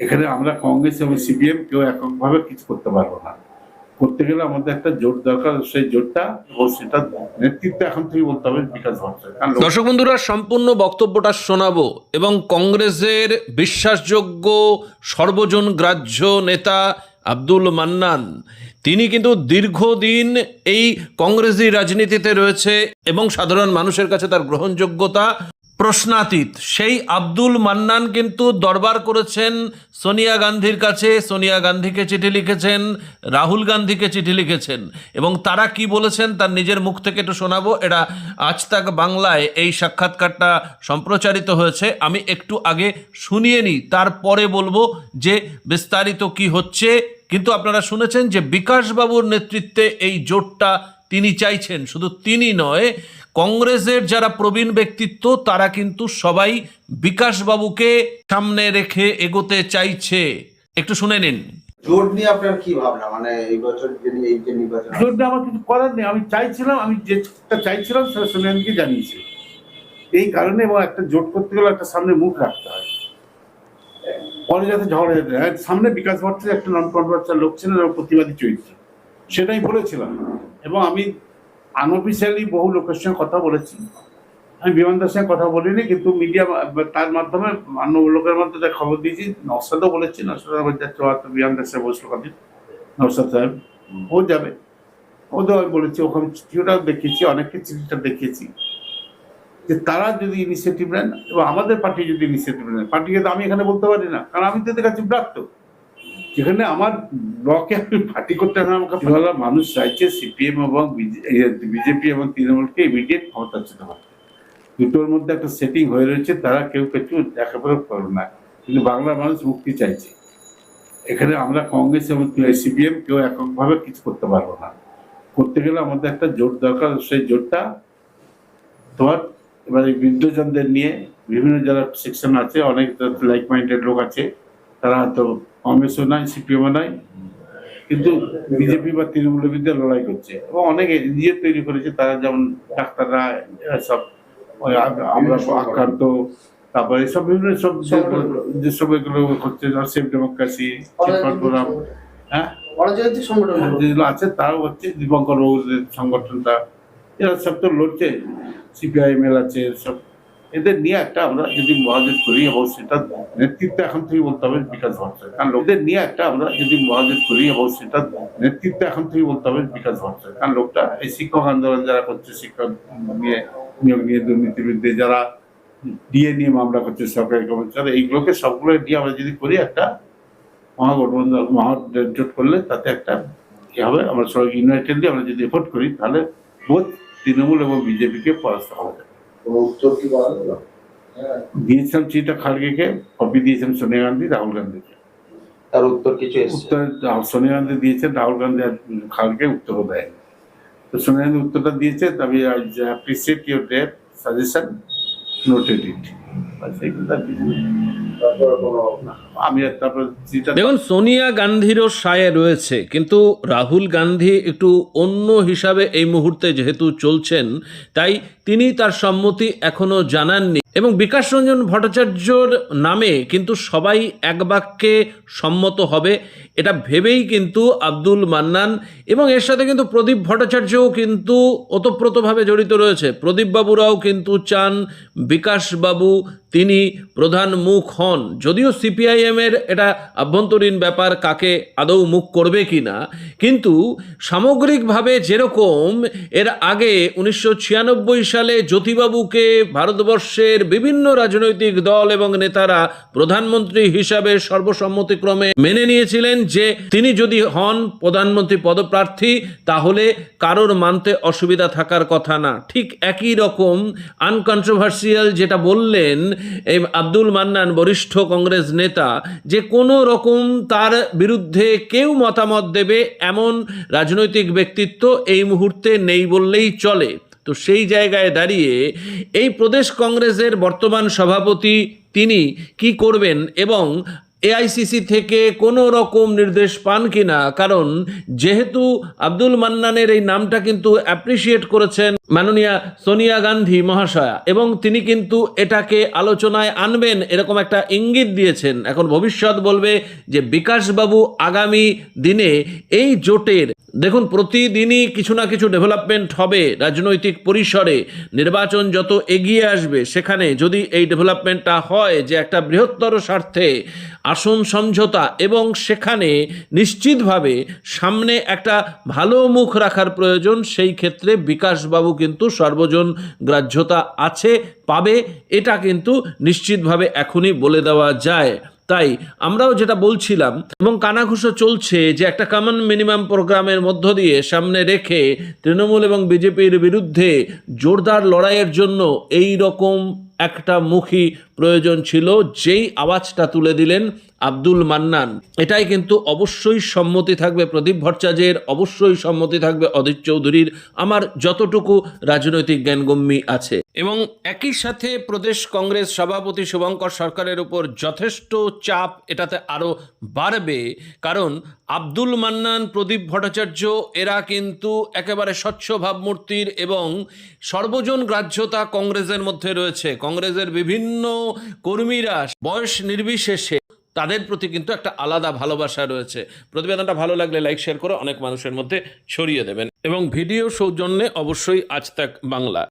এখানে আমরা কংগ্রেস এবং সিপিএম কেউ এককভাবে কিছু করতে পারব না। করতে গেলে আমাদের একটা জোট দরকার, সেই জোটটা এবং সেটা নেতৃত্ব এখন থেকে বলতে হবে বিকাশ ভট্টাচার্য দর্শক বন্ধুরা, সম্পূর্ণ বক্তব্যটা শোনাবো এবং কংগ্রেসের বিশ্বাসযোগ্য সর্বজন গ্রাহ্য নেতা আব্দুল মান্নান, তিনি কিন্তু দীর্ঘদিন এই কংগ্রেসি রাজনীতিতে রয়েছে এবং সাধারণ মানুষের কাছে তার গ্রহণযোগ্যতা প্রশ্নাতীত। সেই আব্দুল মান্নান কিন্তু দরবার করেছেন সোনিয়া গান্ধীর কাছে, সোনিয়া গান্ধীকে চিঠি লিখেছেন, রাহুল গান্ধীকে চিঠি লিখেছেন। এবং তারা কি বলেছেন তার নিজের মুখ থেকে একটু শোনাবো। এটা আজ তাক বাংলায় এই সাক্ষাৎকারটা সম্প্রচারিত হয়েছে। আমি একটু আগে শুনিয়ে নিই, তারপরে বলব যে বিস্তারিত কি হচ্ছে। কিন্তু আপনারা শুনেছেন যে বিকাশবাবুর নেতৃত্বে এই জোটটা তিনি চাইছেন শুধু তিনি নয় কংগ্রেসের যারা প্রবীণ ব্যক্তিত্ব তারা কিন্তু সবাই বিকাশবাবুকে সামনে রেখে এগোতে চাইছে। একটু শুনে নিন। জোট নিয়ে আপনার কি ভাবনা? মানে এই বছর নিয়ে- এই যে নির্বাচন জোটটা আমার কিছু করার নেই। আমি চাইছিলাম আমি যেটা চাইছিলাম সেটা জানিয়েছি। এই কারণে এবং একটা জোট করতে গেলে একটা সামনে মুখ রাখতে হয়। পরে যাতে ঝগড়া হয় সামনে বিকাশ ভট্টাচার্য একটা নন কনভার্সাল লোক ছিলেন এবং প্রতিবাদী চরিত্র। সেটাই বলেছিলাম। এবং আমি আনঅফিসিয়ালি বহু লোকের সঙ্গে কথা বলেছি। আমি বিমান বিমানদার সঙ্গে কথা বলিনি, কিন্তু মিডিয়া তার মাধ্যমে অন্য লোকের মাধ্যমে খবর দিয়েছি নসাদও বলেছি হয়তো বিমানদার সাহেব বসল কদিন নসাদ সাহেব। ও যাবে। ওদের আমি বলেছি, ওখানে চিঠিটাও দেখিয়েছি, অনেককে চিঠিটা দেখিয়েছি। যে তারা যদি ইনিশিয়েটিভ নেন, এবং আমাদের পার্টি যদি ইনিশিয়েটিভ নেন পার্টিকে তো আমি এখানে বলতে পারি না, কারণ আমি তো এদের কাছে প্রাপ্ত। যেখানে আমার ব্লকে আমি পার্টি করতে হবে আমাকে ভালো মানুষ চাইছে, সিপিএম এবং বিজেপি এবং তৃণমূলকে ইমিডিয়েট ক্ষমতাচ্যুত করতে দুটোর মধ্যে একটা সেটিং হয়ে রয়েছে, তারা কেউ কিছু দেখাপড়া করবে না। কিন্তু বাংলার মানুষ মুক্তি চাইছে। এখানে আমরা কংগ্রেস এবং সিপিএম কেউ এককভাবে কিছু করতে পারব না। করতে গেলে আমাদের একটা জোট দরকার, সেই জোটটা তোমার এবারে বৃদ্ধজনদের নিয়ে বিভিন্ন যারা সেকশন আছে, অনেক লাইক মাইন্ডেড লোক আছে, তারা হয়তো কংগ্রেসও নাই সিপিএমও নাই কিন্তু বিজেপি বা তৃণমূলের বিরুদ্ধে লড়াই করছে। এবং অনেক এনজিও তৈরি করেছে তারা যেমন ডাক্তাররা সব আমরা আক্রান্ত তারপরে সব বিভিন্ন সব যেসব এগুলো হচ্ছে সেফ ডেমোক্রেসি ফোরাম হ্যাঁ? যেগুলো আছে তারাও হচ্ছে দীপঙ্কর সংগঠনটা এরা সব তো লড়ছে সিপিআইএমএল আছে সব এদের নিয়ে একটা আমরা যদি মহাজোট করি এবং সেটা নেতৃত্ব এখন থেকে বলতে হবে বিকাশ ভট্টাচার্য। কারণ লোকদের নিয়ে একটা আমরা যদি মহাজোট করি এবং সেটা নেতৃত্ব এখন থেকে বলতে হবে বিকাশ ভট্টাচার্য। কারণ লোকটা এই শিক্ষক আন্দোলন যারা করছে শিক্ষক নিয়ে নিয়োগ নিয়ে দুর্নীতির বিরুদ্ধে যারা ডিএ নিয়ে মামলা করছে সরকারি কর্মচারী এইগুলোকে সবগুলো নিয়ে আমরা যদি করি একটা মহাগঠবন্ধন মহাজোট করলে তাতে একটা কি হবে? আমরা সবাই ইউনাইটেডলি আমরা যদি এফোর্ট করি তাহলে বোধ তৃণমূল এবং বিজেপিকে পরাস্ত কোনো উত্তর কি পাওয়া গেল দিয়েছিলাম চিঠিটা খাড়গেকে কপি দিয়েছেন সোনিয়া গান্ধী রাহুল গান্ধীকে তার উত্তর কিছু উত্তর সোনিয়া গান্ধী দিয়েছেন রাহুল গান্ধী আর খাড়গে উত্তরও দেয়নি তো সোনিয়া গান্ধী উত্তরটা দিয়েছে তবে I appreciate your date suggestion noted it তারপর আমি তারপর দেখুন সোনিয়া গান্ধীরও সায় রয়েছে কিন্তু রাহুল গান্ধী একটু অন্য হিসাবে এই মুহূর্তে যেহেতু চলছেন তাই তিনি তার সম্মতি এখনও জানাননি। এবং বিকাশ রঞ্জন ভট্টাচার্যর নামে কিন্তু সবাই এক বাক্যে সম্মত হবে, এটা ভেবেই কিন্তু আব্দুল মান্নান এবং এর সাথে কিন্তু প্রদীপ ভট্টাচার্যও কিন্তু ওতপ্রোতভাবে জড়িত রয়েছে। প্রদীপ বাবুরাও কিন্তু চান বিকাশবাবু তিনি প্রধান মুখ হন। যদিও সিপিআইএমের এটা আভ্যন্তরীণ ব্যাপার কাকে আদৌ মুখ করবে কি না, কিন্তু সামগ্রিকভাবে যেরকম এর আগে উনিশশো ছিয়ানব্বই সালে জ্যোতিবাবুকে ভারতবর্ষের বিভিন্ন রাজনৈতিক দল এবং নেতারা প্রধানমন্ত্রী হিসাবে সর্বসম্মতিক্রমে মেনে নিয়েছিলেন যে তিনি যদি হন প্রধানমন্ত্রী পদপ্রার্থী, তাহলে কারোর মানতে অসুবিধা থাকার কথা না। ঠিক একই রকম আনকন্ট্রোভার্সিয়াল যেটা বললেন এই আব্দুল মান্নান, বরিষ্ঠ কংগ্রেস নেতা, যে কোনো রকম তার বিরুদ্ধে কেউ মতামত দেবে এমন রাজনৈতিক ব্যক্তিত্ব এই মুহূর্তে নেই বললেই চলে। তো সেই জায়গায় দাঁড়িয়ে এই প্রদেশ কংগ্রেসের বর্তমান সভাপতি তিনি কি করবেন এবং এআইসিসি থেকে কোনো রকম নির্দেশ পান কিনা? কারণ যেহেতু আব্দুল মান্নানের এই নামটা কিন্তু অ্যাপ্রিসিয়েট করেছেন মাননীয়া সোনিয়া গান্ধী মহাশয়া এবং তিনি কিন্তু এটাকে আলোচনায় আনবেন, এরকম একটা ইঙ্গিত দিয়েছেন। এখন ভবিষ্যৎ বলবে যে বিকাশবাবু আগামী দিনে এই জোটের দেখুন, প্রতিদিনই কিছু না কিছু ডেভেলপমেন্ট হবে রাজনৈতিক পরিসরে। নির্বাচন যত এগিয়ে আসবে, সেখানে যদি এই ডেভেলপমেন্টটা হয় যে একটা বৃহত্তর স্বার্থে আসন সমঝোতা এবং সেখানে নিশ্চিতভাবে সামনে একটা ভালো মুখ রাখার প্রয়োজন, সেই ক্ষেত্রে বিকাশবাবু কিন্তু সর্বজন গ্রাহ্যতা আছে, পাবে। এটা কিন্তু নিশ্চিতভাবে এখনই বলে দেওয়া যায়। তাই আমরাও যেটা বলছিলাম, এবং কানাঘুষো চলছে যে একটা কমন মিনিমাম প্রোগ্রামের মধ্য দিয়ে সামনে রেখে তৃণমূল এবং বিজেপির বিরুদ্ধে জোরদার লড়াইয়ের জন্য এই রকম একটা মুখী প্রয়োজন ছিল, যেই আওয়াজটা তুলে দিলেন আব্দুল মান্নান। এটাই কিন্তু অবশ্যই সম্মতি থাকবে প্রদীপ ভট্টাচার্যের, অবশ্যই সম্মতি থাকবে অদিত চৌধুরীর। আমার যতটুকু রাজনৈতিক জ্ঞানগম্যী আছে। এবং একই সাথে প্রদেশ কংগ্রেস সভাপতি শুভঙ্কর সরকারের উপর যথেষ্ট চাপ এটাতে আরও বাড়বে। কারণ আব্দুল মান্নান, প্রদীপ ভট্টাচার্য, এরা কিন্তু একেবারে স্বচ্ছ ভাবমূর্তির এবং সর্বজন গ্রাহ্যতা কংগ্রেসের মধ্যে রয়েছে। কংগ্রেসের বিভিন্ন কর্মীরা বয়স নির্বিশেষে তাদের প্রতি কিন্তু একটা আলাদা ভালোবাসা রয়েছে। প্রতিবেদনটা ভালো লাগলে লাইক শেয়ার করে অনেক মানুষের মধ্যে ছড়িয়ে দেবেন। এবং ভিডিও সৌজন্যে অবশ্যই আজ তাক বাংলা।